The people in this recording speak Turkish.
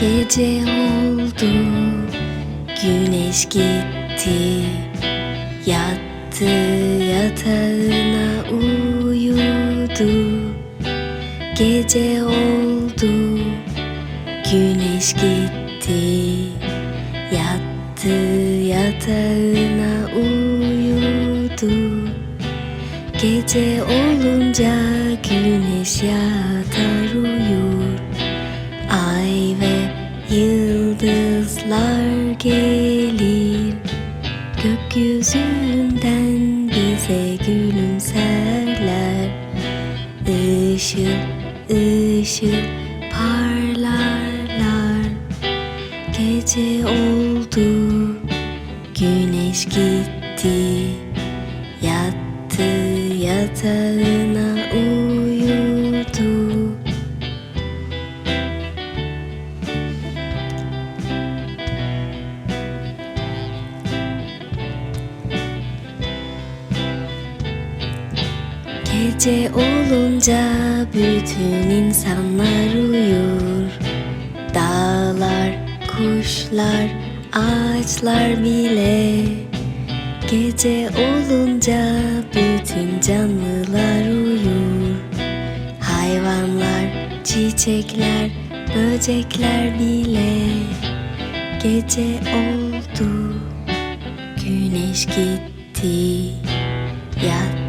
Gece oldu, güneş gitti. Yattı yatağına uyudu. Gece oldu, güneş gitti. Yattı yatağına uyudu. Gece olunca güneş yatar uyur yıldızlar gelir Gökyüzünden bize gülümserler. Işıl ışıl parlarlar. Gece oldu, güneş gitti. Yattı yatağına Gece olunca bütün insanlar uyur. Dağlar, kuşlar, ağaçlar bile. Gece olunca bütün canlılar uyur. Hayvanlar, çiçekler, böcekler bile. Gece oldu, güneş gitti Yattı